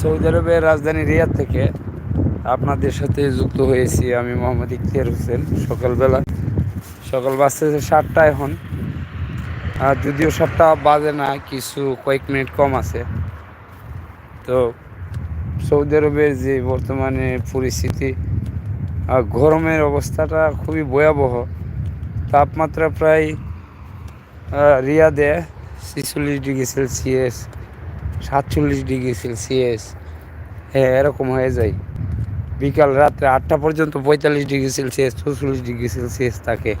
Saudi আরবের রাজধানী রিয়াদ থেকে আপনাদের সাথে যুক্ত হয়েছি আমি মোহাম্মদ ইখতিয়ার হোসেন সকালবেলা। সকাল বাজতেছে সাতটা এখন। আর যদিও সাতটা বাজে না, কিছু কয়েক মিনিট কম আছে। তো সৌদি আরবের যে বর্তমানে পরিস্থিতি, আর গরমের অবস্থাটা খুবই ভয়াবহ। তাপমাত্রা প্রায় রিয়াদে ছিচল্লিশ ডিগ্রি সেলসিয়াস সাতচল্লিশ ডিগ্রি সেলসিয়াস। হ্যাঁ এরকম হয়ে যায়। বিকাল রাত্রে আটটা পর্যন্ত পঁয়তাল্লিশ ডিগ্রি সেলসিয়াস, চৌচল্লিশ ডিগ্রি সেলসিয়াস থাকে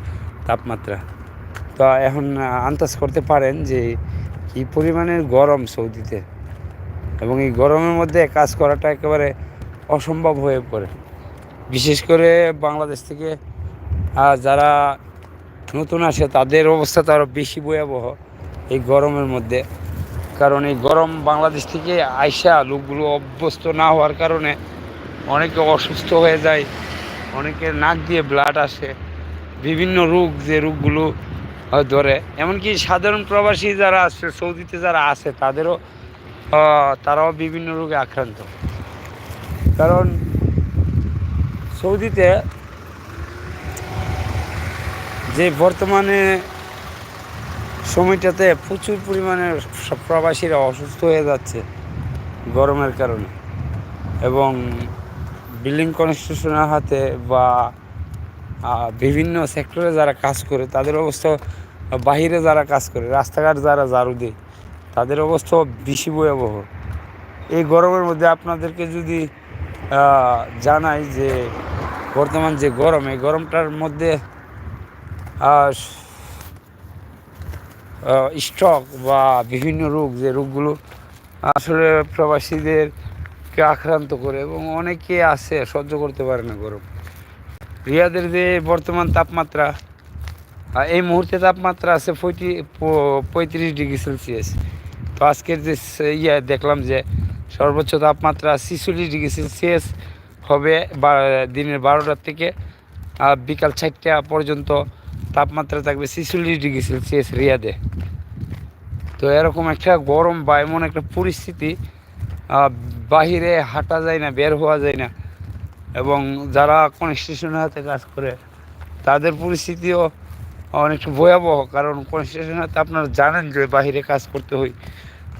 তাপমাত্রা। তো এখন আন্দাজ করতে পারেন যে কী পরিমাণের গরম সৌদিতে। এবং এই গরমের মধ্যে কাজ করাটা একেবারে অসম্ভব হয়ে পড়ে। বিশেষ করে বাংলাদেশ থেকে যারা নতুন আসে, তাদের অবস্থা তো আরও বেশি ভয়াবহ এই গরমের মধ্যে। কারণ এই গরম বাংলাদেশ থেকে আইসা লোকগুলো অভ্যস্ত না হওয়ার কারণে অনেকে অসুস্থ হয়ে যায়, অনেকের নাক দিয়ে ব্লাড আসে, বিভিন্ন রোগ যে রোগগুলো ধরে। এমনকি সাধারণ প্রবাসী যারা আছে, সৌদিতে যারা আছে, তাদেরও তারাও বিভিন্ন রোগে আক্রান্ত। কারণ সৌদিতে যে বর্তমানে সময়টাতে প্রচুর পরিমাণে প্রবাসীরা অসুস্থ হয়ে যাচ্ছে গরমের কারণে। এবং বিল্ডিং কনস্ট্রাকশনের হাতে বা বিভিন্ন সেক্টরে যারা কাজ করে, তাদের অবস্থা, বাহিরে যারা কাজ করে, রাস্তাঘাট যারা ঝাড়ু দেয়, তাদের অবস্থা বেশি ভয়াবহ। এই গরমের মধ্যে আপনাদেরকে যদি জানাই যে বর্তমান যে গরম, এই গরমটার মধ্যে স্ট্রক বা বিভিন্ন রোগ, যে রোগগুলো আসলে প্রবাসীদেরকে আক্রান্ত করে এবং অনেকে আছে, সহ্য করতে পারে না গরম। রিয়াদের যে বর্তমান তাপমাত্রা এই মুহূর্তে তাপমাত্রা আছে পঁয়ত্রিশ পঁয়ত্রিশ ডিগ্রি সেলসিয়াস। তো আজকের যে ইয়ে দেখলাম যে সর্বোচ্চ তাপমাত্রা ছিচল্লিশ ডিগ্রি সেলসিয়াস হবে দিনের বারোটার থেকে বিকাল চারটা পর্যন্ত তাপমাত্রা থাকবে ছিচল্লিশ ডিগ্রি সেলসিয়াস রিয়াদে। তো এরকম একটা গরম বা এমন একটা পরিস্থিতি বাহিরে হাঁটা যায় না, বের হওয়া যায় না। এবং যারা কনস্ট্রাকশনের হাতে কাজ করে, তাদের পরিস্থিতিও অনেকটা ভয়াবহ। কারণ কনস্ট্রাকশনের হাতে আপনারা জানেন যে বাহিরে কাজ করতে হয়।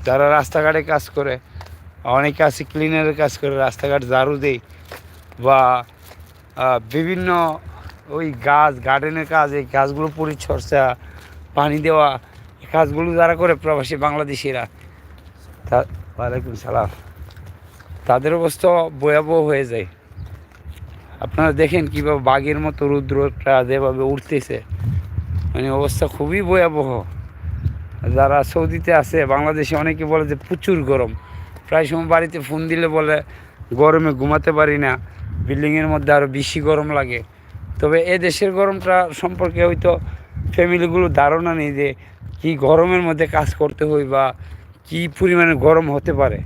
যারা রাস্তাঘাটে কাজ করে, অনেকে আছে ক্লিনারের কাজ করে, রাস্তাঘাট ঝাড়ু দেয় বা বিভিন্ন ওই গাছ গার্ডেনের কাজ, এই গাছগুলো পরিচর্যা, পানি দেওয়া কাজগুলো যারা করে প্রবাসী বাংলাদেশিরা, তা ওয়ালাইকুম সালাম। তাদের অবস্থা ভয়াবহ হয়ে যায়। আপনারা দেখেন কীভাবে বাঘের মতো রুদ্রটা যেভাবে উঠতেছে মানে অবস্থা খুবই ভয়াবহ। যারা সৌদিতে আছে, বাংলাদেশে অনেকে বলে যে প্রচুর গরম। প্রায় সময় বাড়িতে ফোন দিলে বলে, গরমে ঘুমাতে পারি না। বিল্ডিংয়ের মধ্যে আরও বেশি গরম লাগে। তবে এ দেশের গরমটা সম্পর্কে হয়তো ফ্যামিলিগুলো ধারণা নেই যে কি গরমের মধ্যে কাজ করতে হয় বা কি পরিমাণে গরম হতে পারে?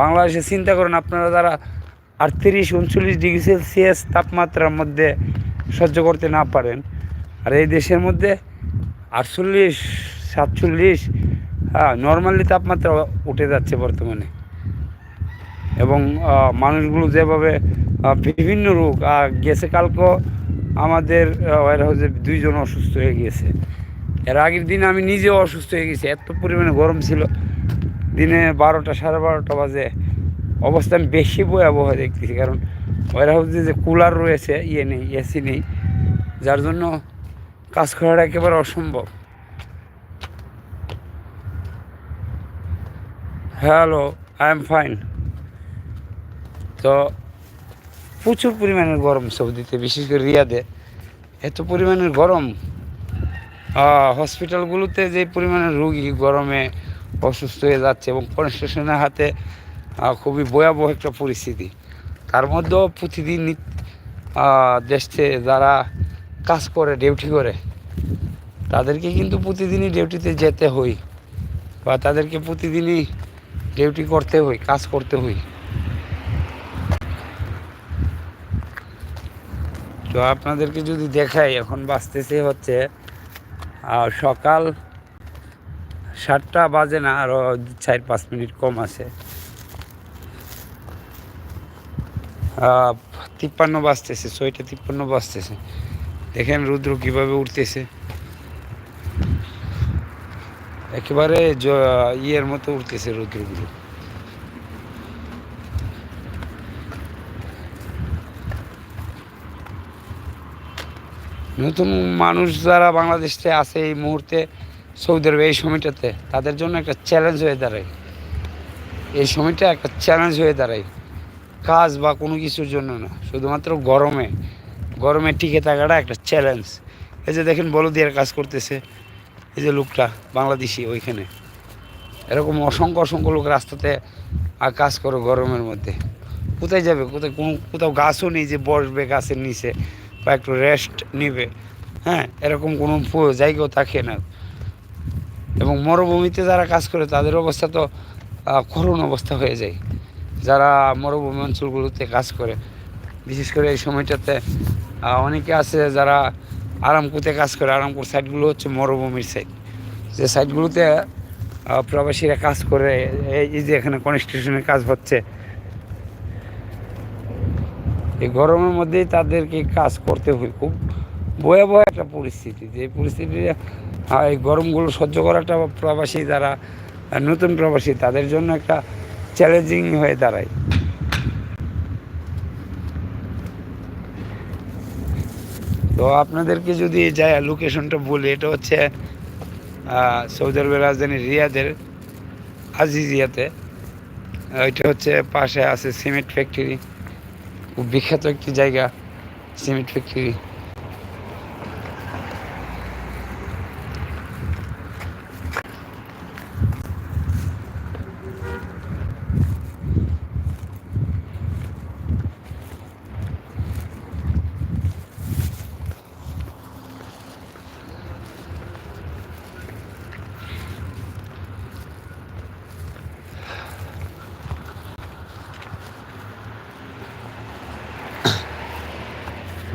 বাংলাদেশে চিন্তা করেন, আপনারা যারা আটত্রিশ, উনচল্লিশ ডিগ্রি সেলসিয়াস তাপমাত্রার মধ্যে সহ্য করতে না পারেন, আর এই দেশের মধ্যে আটচল্লিশ, সাতচল্লিশ হ্যাঁ নর্মালি তাপমাত্রা উঠে যাচ্ছে বর্তমানে। এবং মানুষগুলো যেভাবে বিভিন্ন রোগ গেছে, কালকেও আমাদের ওয়ার হাউসে দুইজন অসুস্থ হয়ে গিয়েছে এর আগের দিন আমি নিজেও অসুস্থ হয়ে গেছি। এত পরিমাণে গরম ছিল। দিনে বারোটা, সাড়ে বারোটা বাজে। অবস্থান বেশি ভয়াবহ দেখতেছি। কারণ ওয়ার হাউসে যে কুলার রয়েছে ইয়ে নেই, এসি নেই, যার জন্য কাজ করাটা একেবারে অসম্ভব। হ্যালো আই এম ফাইন তো প্রচুর পরিমাণের গরম সৌদিতে, বিশেষ করে রিয়াদে। এত পরিমাণের গরম। হসপিটালগুলোতে যে পরিমাণে রুগী গরমে অসুস্থ হয়ে যাচ্ছে এবং কনস্ট্রাকশনের হাতে খুবই ভয়াবহ একটা পরিস্থিতি। তার মধ্যেও প্রতিদিন দেশে যারা কাজ করে, ডিউটি করে, তাদেরকে কিন্তু প্রতিদিনই ডিউটিতে যেতে হই বা তাদেরকে প্রতিদিনই ডিউটি করতে হয়, কাজ করতে হই তো আপনাদেরকে যদি দেখাই, এখন বাঁচতেছে হচ্ছে আর সকাল সাতটা বাজে না আরও চার পাঁচ মিনিট কম আছে। তিপ্পান্ন বাজতেছে, ছয়টা তিপ্পান্ন বাজতেছে। দেখেন রুদ্র কীভাবে উঠতেছে। একেবারে ইয়ের মতো উঠতেছে রুদ্রগুলো। নতুন মানুষ যারা বাংলাদেশে আছে এই মুহূর্তে সৌদি আরবে, এই সময়টাতে তাদের জন্য একটা চ্যালেঞ্জ হয়ে দাঁড়ায়। এই সময়টা একটা চ্যালেঞ্জ হয়ে দাঁড়ায়। কাজ বা কোনো কিছুর জন্য না, শুধুমাত্র গরমে। গরমে টিকে থাকাটা একটা চ্যালেঞ্জ এই যে দেখেন বলদিয়ার কাজ করতেছে, এই যে লোকটা বাংলাদেশি ওইখানে। এরকম অসংখ্য অসংখ্য লোক রাস্তাতে কাজ করো গরমের মধ্যে। কোথায় যাবে? কোথায় কোনো, কোথাও গাছও নেই যে বসবে গাছের নিচে। বা একটু রেস্ট নেবে। হ্যাঁ এরকম কোনো জায়গাও থাকে না। এবং মরুভূমিতে যারা কাজ করে, তাদের অবস্থা তো করুণ অবস্থা হয়ে যায়। যারা মরুভূমি অঞ্চলগুলোতে কাজ করে, বিশেষ করে এই সময়টাতে অনেকে আছে যারা আরামকুতে কাজ করে। আরামপুর সাইডগুলো হচ্ছে মরুভূমির সাইড যে সাইডগুলোতে প্রবাসীরা কাজ করে, এই যে এখানে কনস্ট্রাকশনের কাজ হচ্ছে এই গরমের মধ্যেই তাদেরকে কাজ করতে হয়। খুব ভয়াবহ একটা পরিস্থিতি। যে পরিস্থিতি এই গরমগুলো সহ্য করাটা প্রবাসী যারা নতুন প্রবাসী, তাদের জন্য একটা চ্যালেঞ্জিং হয়ে দাঁড়ায়। তো আপনাদেরকে যদি যায় লোকেশনটা বলি, এটা হচ্ছে সৌদি আরবের রাজধানী রিয়াদের আজিজিয়াতে। এটা হচ্ছে পাশে আছে সিমেন্ট ফ্যাক্টরি বিখ্যাত একটি জায়গা সিমেন্ট ফ্যাক্টরি।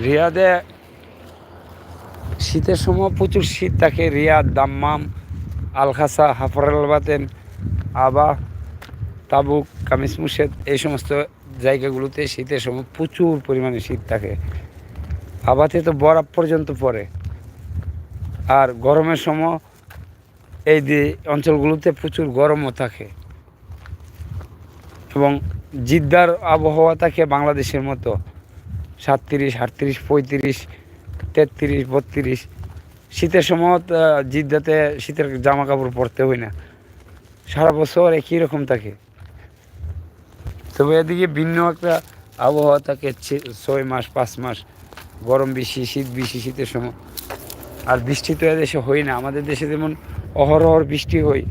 রিয়াদে শীতের সময় প্রচুর শীত থাকে, রিয়াদ, দাম্মাম, আলখাসা হাফরাল বাতেন আবা, তাবুক কামিস মুর্শেদ, এই সমস্ত জায়গাগুলোতে শীতের সময় প্রচুর পরিমাণে শীত থাকে। আবাতে তো বরফ পর্যন্ত পড়ে। আর গরমের সময় এই অঞ্চলগুলোতে প্রচুর গরমও থাকে। এবং জিদ্দার আবহাওয়া থাকে বাংলাদেশের মতো। সাতত্রিশ, আটত্রিশ, পঁয়ত্রিশ, তেত্রিশ, বত্রিশ। শীতের সময় জিদ্দাতে শীতের জামা কাপড় পরতে হয় না। সারা বছর একই রকম থাকে। তবে এদিকে ভিন্ন একটা আবহাওয়া থাকে ছয় মাস, পাঁচ মাস। গরম বেশি, শীত বেশি শীতের সময়। আর বৃষ্টি তো এদেশে হয় না। আমাদের দেশে যেমন অহরহর বৃষ্টি হয়।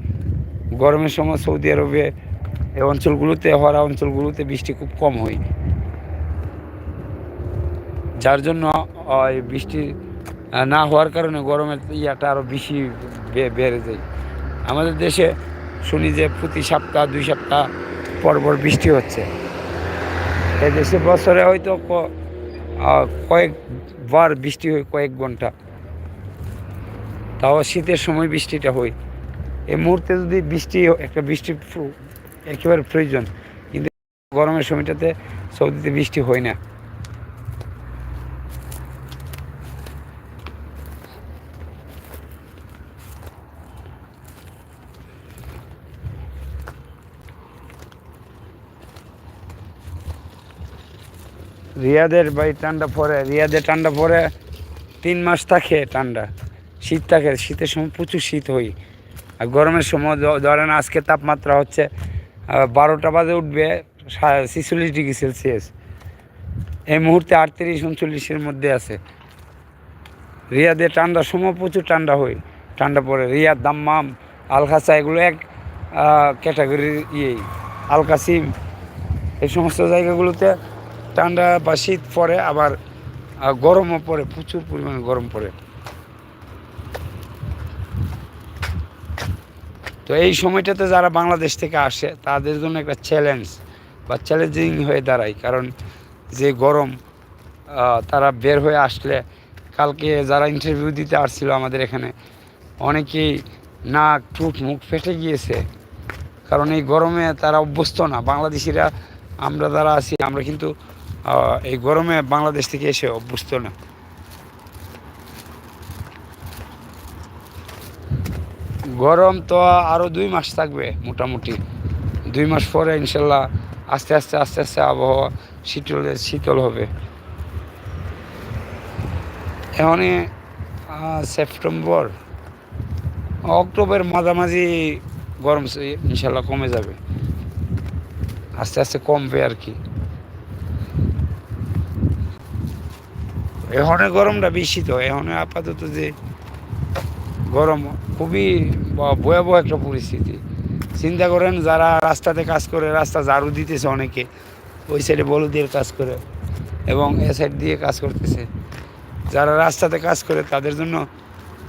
গরমের সময় সৌদি আরবে অঞ্চলগুলোতে হরা অঞ্চলগুলোতে বৃষ্টি খুব কম হয়। যার জন্য ওই বৃষ্টি না হওয়ার কারণে গরমের ইয়াটা আরও বেশি বেড়ে যায়। আমাদের দেশে শুনি যে প্রতি সপ্তাহ, দুই সপ্তাহ পর পর বৃষ্টি হচ্ছে। এই দেশে বছরে হয়তো কয়েকবার বৃষ্টি হয়, কয়েক ঘণ্টা। তাও শীতের সময় বৃষ্টিটা হয়। এই মুহূর্তে যদি বৃষ্টি, একটা বৃষ্টি একেবারে প্রয়োজন, কিন্তু গরমের সময়টাতে সৌদিতে বৃষ্টি হয় না। রিয়াদের বাই ঠান্ডা পরে, রিয়াদে ঠান্ডা পরে তিন মাস থাকে ঠান্ডা। শীত থাকে, শীতের সময় প্রচুর শীত হই আর গরমের সময় ধরেন আজকে তাপমাত্রা হচ্ছে বারোটা বাজে উঠবে ছিচল্লিশ ডিগ্রি সেলসিয়াস। এই মুহূর্তে আটত্রিশ, উনচল্লিশের মধ্যে আছে। রিয়াদে ঠান্ডার সময় প্রচুর ঠান্ডা হয়। ঠান্ডা পড়ে রিয়াদ, দাম্মাম আলখাসা এগুলো এক ক্যাটাগরির ইয়েই। আলকাসিম, এই সমস্ত জায়গাগুলোতে ঠান্ডা বা শীত পড়ে আবার গরমও পড়ে প্রচুর পরিমাণে গরম পড়ে তো এই সময়টাতে যারা বাংলাদেশ থেকে আসে, তাদের জন্য একটা চ্যালেঞ্জ বা চ্যালেঞ্জিং হয়ে দাঁড়ায়। কারণ যে গরম তারা বের হয়ে আসলে, কালকে যারা ইন্টারভিউ দিতে আসছিল আমাদের এখানে, অনেকেই নাক টুট মুখ ফেটে গিয়েছে। কারণ এই গরমে তারা অভ্যস্ত না। বাংলাদেশিরা, আমরা যারা আছি, আমরা কিন্তু এই গরমে বাংলাদেশ থেকে এসে অভ্যস্ত না। গরম তো আরও দুই মাস থাকবে মোটামুটি। দুই মাস পরে ইনশাল্লাহ আস্তে আস্তে আস্তে আস্তে আবহাওয়া শীতল শীতল হবে। এখানে সেপ্টেম্বর অক্টোবর মাঝামাঝি গরম ইনশাল্লাহ কমে যাবে। আস্তে আস্তে কমবে আর কি। এখানে গরমটা বেশি তো এখানে আপাতত যে গরম খুবই ভয়াবহ একটা পরিস্থিতি। চিন্তা করেন যারা রাস্তাতে কাজ করে, রাস্তা ঝাড়ু দিতেছে অনেকে, ওই সাইডে বলদের কাজ করে এবং এ সাইড দিয়ে কাজ করতেছে। যারা রাস্তাতে কাজ করে, তাদের জন্য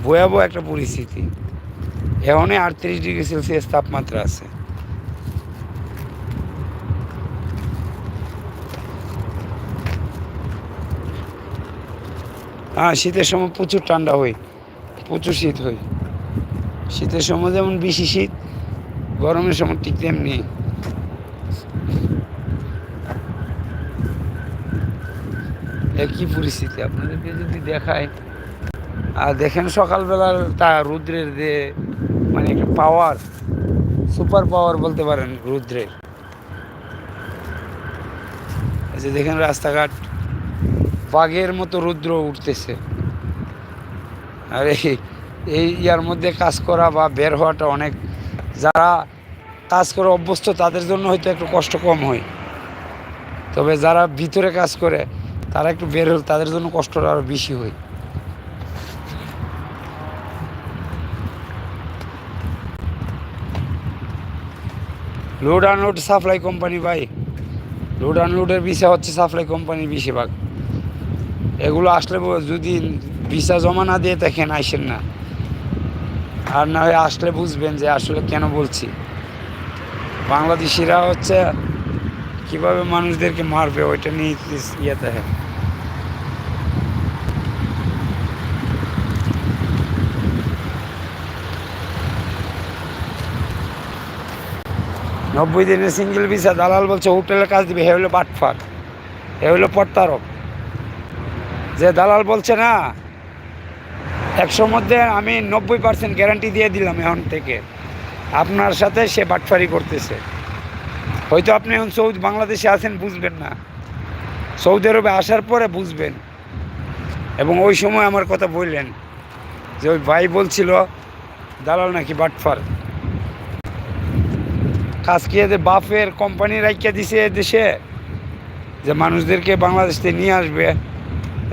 ভয়াবহ একটা পরিস্থিতি। এখানে আটত্রিশ ডিগ্রি সেলসিয়াস তাপমাত্রা আছে। হ্যাঁ শীতের সময় প্রচুর ঠান্ডা হয়, প্রচুর শীত হয়। শীতের সময় যেমন বেশি শীত, গরমের সময় ঠিক তেমনি। একই পরিস্থিতি আপনাদেরকে যদি দেখায় আর দেখেন সকালবেলার তা রুদ্রের যে মানে একটা পাওয়ার সুপার পাওয়ার বলতে পারেন রুদ্রের। যে দেখেন রাস্তাঘাট। বাঘের মতো রুদ্র উঠতেছে। আর, এই ইয়ার মধ্যে কাজ করা বা বের হওয়াটা অনেক, যারা কাজ করে অভ্যস্ত, তাদের জন্য হয়তো একটু কষ্ট কম হয়। তবে যারা ভিতরে কাজ করে, তারা একটু বের হল তাদের জন্য কষ্টটা আরও বেশি হয়। লোড আনলোড সাপ্লাই কোম্পানি ভাই। লোড আনলোডের ভিসা হচ্ছে সাপ্লাই কোম্পানির বেশিরভাগ। এগুলো আসলে যদি ভিসা জমা না দিয়ে দেখেন, আইসেন না। আর না হয় আসলে বুঝবেন যে আসলে কেন বলছি। বাংলাদেশিরা হচ্ছে কীভাবে মানুষদেরকে মারবে, ওইটা নিয়ে ইয়ে দেখে নব্বই দিনের সিঙ্গেল ভিসা দালাল বলছে হোটেলে কাজ দিবে হে হলো বাটফাক এ হলো পট্টারক যে দালাল বলছে না, একশোর মধ্যে আমি নব্বই পার্সেন্ট গ্যারান্টি দিয়ে দিলাম এখন থেকে। আপনার সাথে সে বাটফারি করতেছে। হয়তো আপনি এখন সৌদি, বাংলাদেশে আছেন, বুঝবেন না। সৌদি আরবে আসার পরে বুঝবেন। এবং ওই সময় আমার কথা বললেন যে ওই ভাই বলছিল, দালাল নাকি বাটফার। কাজ কি এদের বাফের কোম্পানি রাখিয়ে দিছে দেশে? যে মানুষদেরকে বাংলাদেশ নিয়ে আসবে।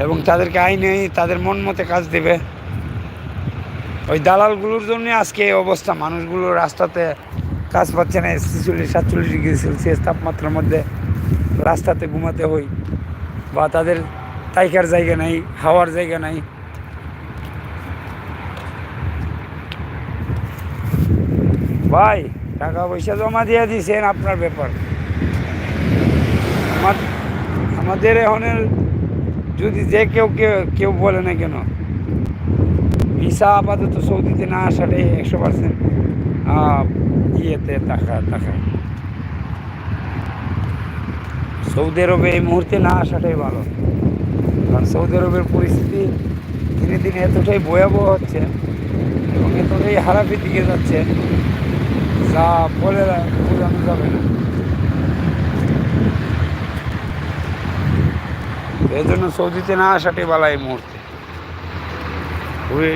এবং তাদেরকে আইনে তাদের মন মতে কাজ দেবে। ওই দালালগুলোর জন্য আজকে এই অবস্থা। মানুষগুলো রাস্তাতে কাজ পাচ্ছে না, ছেচল্লিশ, সাতচল্লিশ ডিগ্রি সেলসিয়াস তাপমাত্রার মধ্যে রাস্তাতে ঘুমাতে হই বা তাদের তাইকার জায়গা নাই, হাওয়ার জায়গা নাই। ভাই টাকা পয়সা জমা দিয়ে দিয়েছেন আপনার ব্যাপার। আমাদের এখনের যদি যে কেউ কেউ কেউ বলে না কেন? ভিসা আপাতত সৌদিতে না আসাটাই একশো পার্সেন্ট ইয়েতে টাকা টাকা সৌদি আরবে এই মুহূর্তে না আসাটাই ভালো। কারণ সৌদি আরবের পরিস্থিতি দিনে দিনে এতটাই ভয়াবহ হচ্ছে এবং এতটাই হারাপের দিকে যাচ্ছে, যা বলে বোঝানো যাবে না। এই জন্য সৌদিতে না আসাটাই ভালো এই মুহূর্তে। খুবই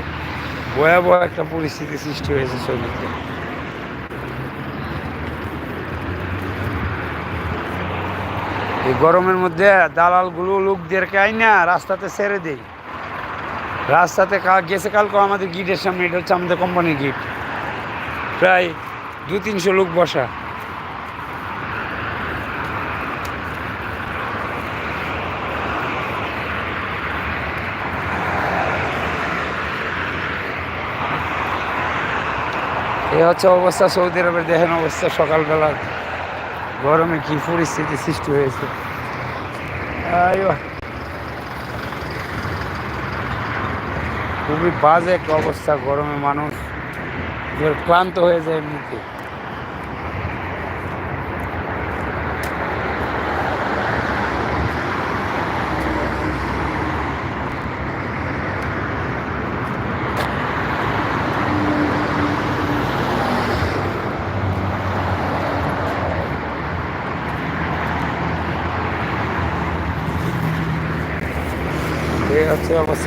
ভয়াবহ একটা পরিস্থিতি সৃষ্টি হয়েছে সৌদিতে। এই গরমের মধ্যে দালালগুলো লোকদেরকে আই না রাস্তাতে ছেড়ে দেই রাস্তাতে গেছে কালকে আমাদের গিটের সামনে, এটা হচ্ছে আমাদের কোম্পানির গিট প্রায় দু তিনশো লোক বসা। এই হচ্ছে অবস্থা সৌদি আরবের, দেখেন অবস্থা সকালবেলা। গরমে কি পরিস্থিতি সৃষ্টি হয়েছে। খুবই বাজে একটা অবস্থা, গরমে মানুষ ক্লান্ত হয়ে যায় এমনিতে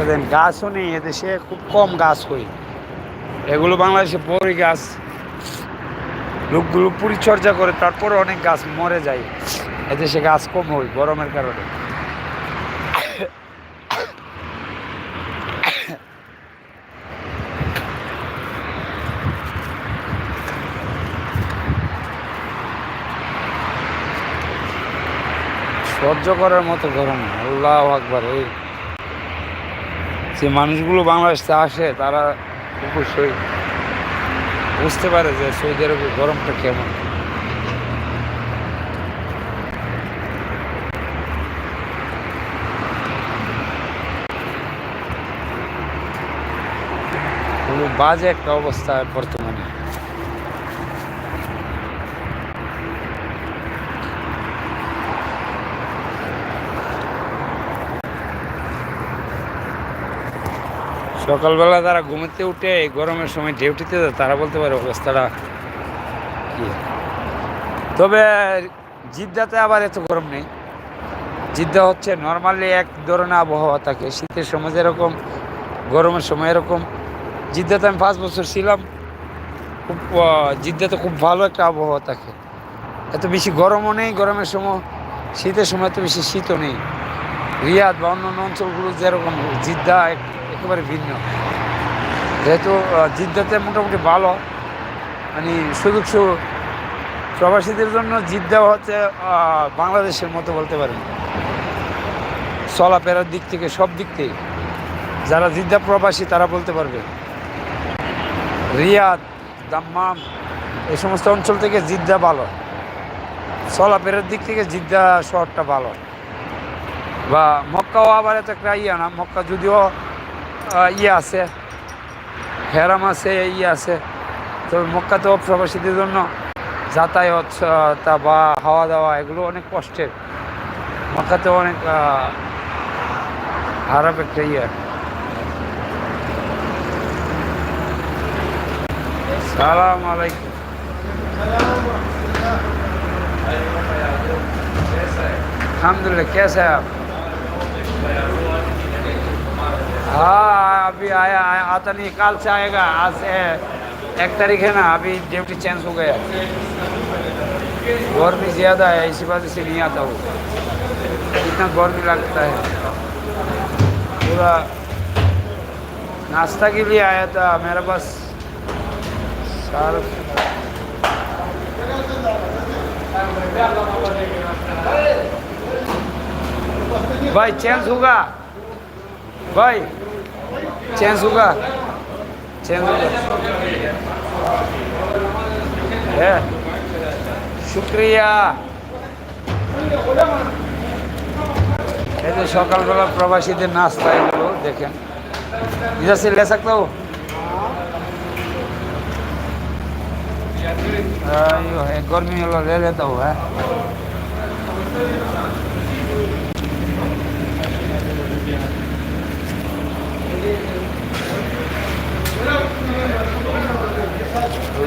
দেন গাছও নেই, এদেশে খুব কম গাছ হই এগুলো বাংলাদেশে বড়ি গাছ। লোকগুলো পরিচর্যা করে, তারপরে অনেক গাছ মরে যায়। এদেশে গাছ কম হয় গরমের কারণে। সহ্য করার মতো গরম আল্লাহ আকবার, এই। যে মানুষগুলো বাংলাদেশে আসে, তারা অবশ্যই বুঝতে পারে যে সৌদি আরবে গরমটা কেমন। বাজে একটা অবস্থা বর্তমানে। সকালবেলা তারা ঘুমোতে উঠে এই গরমের সময় ডিউটিতে তারা বলতে পারে অবস্থাটা কি? তবে জিদ্দাতে আবার এত গরম নেই। জিদ্দা হচ্ছে নর্মালি এক ধরনের আবহাওয়া থাকে। শীতের সময় যেরকম, গরমের সময় এরকম। জিদ্দাতে আমি পাঁচ বছর ছিলাম। খুব জিদ্দাতে খুব ভালো একটা আবহাওয়া থাকে। এত বেশি গরমও নেই, গরমের সময়, শীতের সময় এত বেশি শীতও নেই। রিয়াদ বা অন্যান্য অঞ্চলগুলো যেরকম, জিদ্দা একেবারে ভিন্ন। যেহেতু জিদ্দাতে মোটামুটি ভালো মানে সুযোগ প্রবাসীদের জন্য জিদ্দা হচ্ছে বাংলাদেশের মতো বলতে পারেন। চলাফেরার দিক থেকে সব দিক থেকে। যারা জিদ্দা প্রবাসী, তারা বলতে পারবে। রিয়াদ, দাম্মাম এই সমস্ত অঞ্চল থেকে জিদ্দা ভালো। চলাফেরার দিক থেকে জিদ্দা শহরটা ভালো। বা মক্কাও আবার এত একটা ইয়ে না, মক্কা যদিও ইয়ে আছে। হেরাম আছে ইয়ে আছে। তো মক্কা তো প্রবাসীদের জন্য যাতায়াত তা বা হাওয়া দাওয়া, এগুলো অনেক কষ্টের। মক্কাতেও অনেক খারাপ একটা ইয়ে। সালাম আলাইকুম। আলহামদুলিল্লাহ কেসা আপ हाँ अभी आया, आया आता नहीं कल से आएगा आज से एक तारीख है ना अभी ड्यूटी चेंज हो गया। गर्मी ज़्यादा है इसी वजह से नहीं आता वो इतना गर्मी लगता है। पूरा नाश्ता के लिए आया था मेरा पास सारा भाई चेंज होगा। भाई चेंज होगा चेंज होगा है শুক্রিয়া এই যে সকালবেলা প্রবাসীদের নাস্তা এগুলো দেখেন इधर से ले सकता हूँ आयो है गर्मी वाला ले लेता हूँ है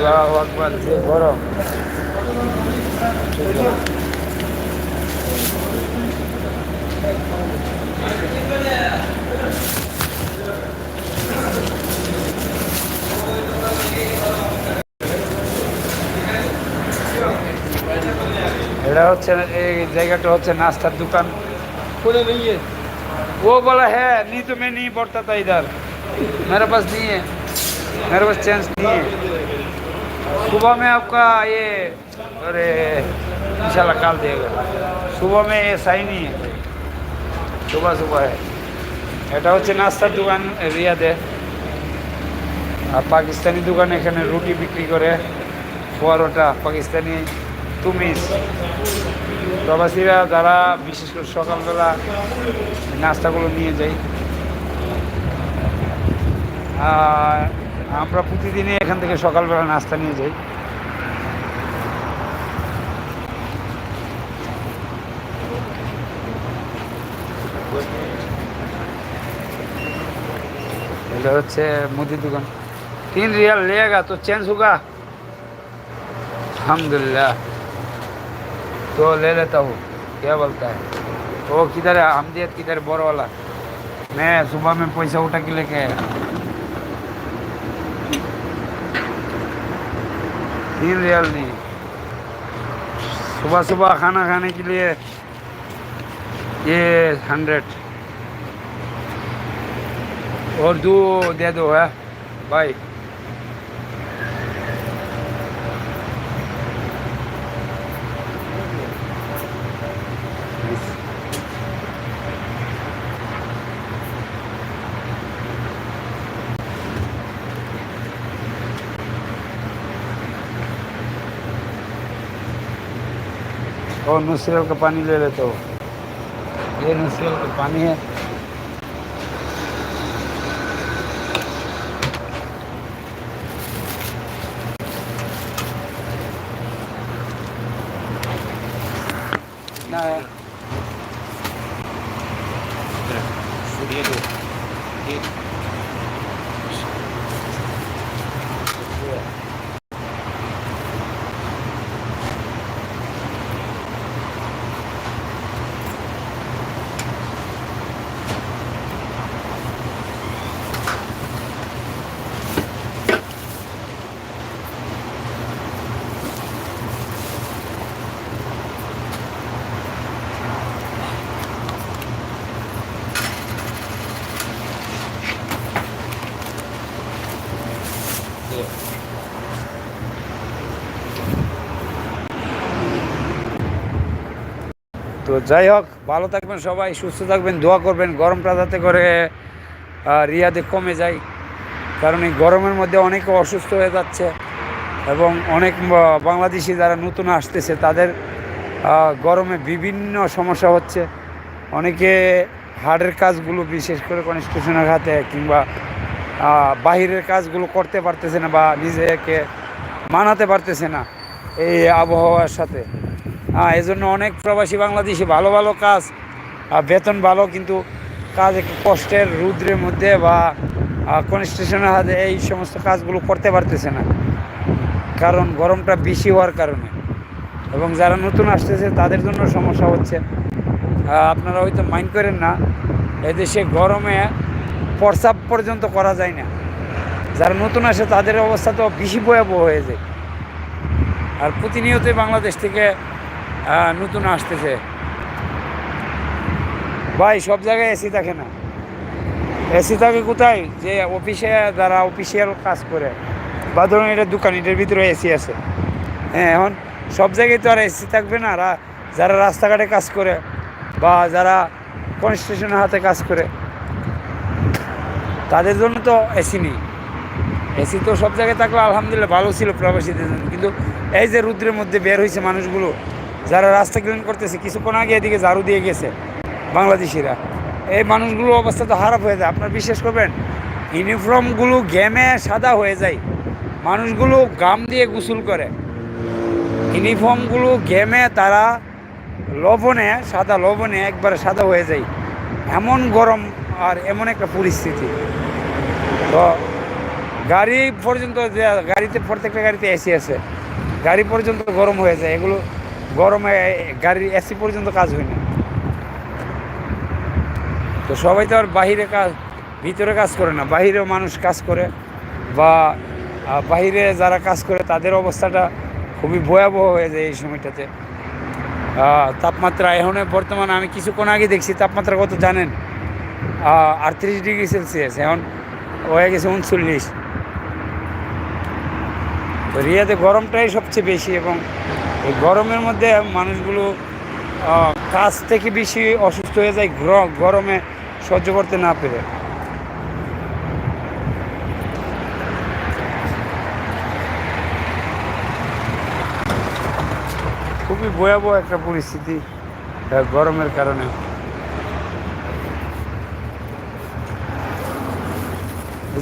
আল্লাহ আকবার যে গরম এটা হচ্ছে এই জায়গাটা হচ্ছে নাস্তার দোকান खुले नहीं है वो बोला है नहीं तो मैं नहीं पढ़ता था इधर मेरे पास नहीं है मेरे पास चांस नहीं है सुबह में आपका ये अरे इंशाल्लाह काल देगा सुबह में ये सही नहीं है सुबह सुबह है এটা হচ্ছে নাস্তার দোকান রিয়াদে আর পাকিস্তানি দোকান এখানে রুটি বিক্রি করে পরোটা পাকিস্তানি তুমিস প্রবাসীরা যারা বিশেষ করে সকালবেলা নাস্তাগুলো নিয়ে যাই আর আমরা প্রতিদিনই এখান থেকে সকালবেলা নাস্তা নিয়ে যাই এটা হচ্ছে মুদির দোকান तीन रियल लेगा तो चेंज होगा अल्हम्दुलिल्लाह तो ले लेता हूँ क्या बोलता है वो किधर है हमदियत किधर बोर वाला मैं सुबह में पैसा उठा के लेके आया तीन रियल नहीं। सुबह सुबह खाना खाने के लिए ये हंड्रेड और दो दे दो है। भाई और नुसरत का पानी ले लेते हो। ये नुसरत का पानी है। তো যাই হোক, ভালো থাকবেন সবাই, সুস্থ থাকবেন, দোয়া করবেন গরমটা যাতে করে রিয়াদে কমে যায়। কারণ এই গরমের মধ্যে অনেকে অসুস্থ হয়ে যাচ্ছে এবং অনেক বাংলাদেশি যারা নতুন আসতেছে, তাদের গরমে বিভিন্ন সমস্যা হচ্ছে। অনেকে হাড়ের কাজগুলো, বিশেষ করে কনস্টিটিউশনের হাতে কিংবা বাহিরের কাজগুলো করতে পারতেছে না বা নিজেকে মানাতে পারতেছে না এই আবহাওয়ার সাথে। হ্যাঁ এই জন্য অনেক প্রবাসী বাংলাদেশি ভালো ভালো কাজ বেতন ভালো, কিন্তু কাজ একটু কষ্টের রুদ্রের মধ্যে বা কনস্ট্রাকশনের হাতে এই সমস্ত কাজগুলো করতে পারতেছে না। কারণ গরমটা বেশি হওয়ার কারণে। এবং যারা নতুন আসতেছে, তাদের জন্য সমস্যা হচ্ছে। আপনারা হয়তো মাইন্ড করেন না, এদেশে গরমে প্রসাব পর্যন্ত করা যায় না। যারা নতুন আসে, তাদের অবস্থা তো বেশি ভয়াবহ হয়ে যায়। আর প্রতিনিয়তই বাংলাদেশ থেকে আহ, নতুন আসতেছে। ভাই সব জায়গায় এসি থাকে না। এসি থাকে কোথায়? যে অফিসে যারা অফিসিয়াল কাজ করে বা ধরুন এটা দোকান এটার ভিতরে এসি আছে। হ্যাঁ এখন সব জায়গায় তো আর এসি থাকবে না। যারা রাস্তাঘাটে কাজ করে বা যারা কনস্ট্রাকশনের হাতে কাজ করে তাদের জন্য তো এসি নেই। এসি তো সব জায়গায় থাকলে আলহামদুলিল্লাহ ভালো ছিল প্রবাসীদের জন্য। কিন্তু এই যে রুদ্রের মধ্যে বের হয়েছে মানুষগুলো যারা রাস্তা ক্লিন করতেছে, কিছুক্ষণ আগে এদিকে ঝাড়ু দিয়ে গেছে বাংলাদেশিরা। এই মানুষগুলোর অবস্থা তো খারাপ হয়ে যায়, আপনার বিশ্বাস করবেন? ইউনিফর্মগুলো ঘেমে সাদা হয়ে যায়। মানুষগুলো গাম দিয়ে গোসল করে। ইউনিফর্মগুলো ঘেমে তারা লবণে, সাদা লবণে একবারে সাদা হয়ে যায়। এমন গরম আর এমন একটা পরিস্থিতি। তো গাড়ি পর্যন্ত গাড়িতে প্রত্যেকটা গাড়িতে এসি আছে। গাড়ি পর্যন্ত গরম হয়ে যায়। এগুলো গরমে গাড়ির এসি পর্যন্ত কাজ হয় না। তো সবাই তো আর বাহিরে কাজ, ভিতরে কাজ করে না, বাহিরেও মানুষ কাজ করে বা বাহিরে যারা কাজ করে তাদের অবস্থাটা খুবই ভয়াবহ হয়ে যায় এই সময়টাতে। তাপমাত্রা এখন বর্তমানে আমি কিছুক্ষণ আগে দেখছি তাপমাত্রা কত জানেন? আটত্রিশ ডিগ্রি সেলসিয়াস, এখন হয়ে গেছে উনচল্লিশ। তো রিয়াতে গরমটাই সবচেয়ে বেশি এবং এই গরমের মধ্যে মানুষগুলো কাজ থেকে বেশি অসুস্থ হয়ে যায়, গ্র- গরমে সহ্য করতে না পেরে। খুবই ভয়াবহ একটা পরিস্থিতি গরমের কারণে।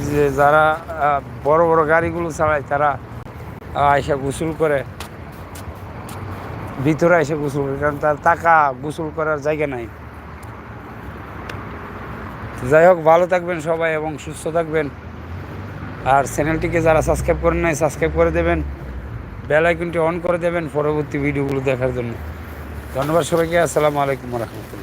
যে যারা বড় বড় গাড়িগুলো চালায়, তারা এসে গোসল করে। ভিতরে এসে গোসল করে, কারণ তার টাকা গোসল করার জায়গা নাই। যাই হোক, ভালো থাকবেন সবাই এবং সুস্থ থাকবেন। আর চ্যানেলটিকে যারা সাবস্ক্রাইব করেন নাই, সাবস্ক্রাইব করে দেবেন। বেল আইকনটি অন করে দেবেন পরবর্তী ভিডিওগুলো দেখার জন্য। ধন্যবাদ সবাইকে, আসসালামু আলাইকুম রহমতুল্লাহ।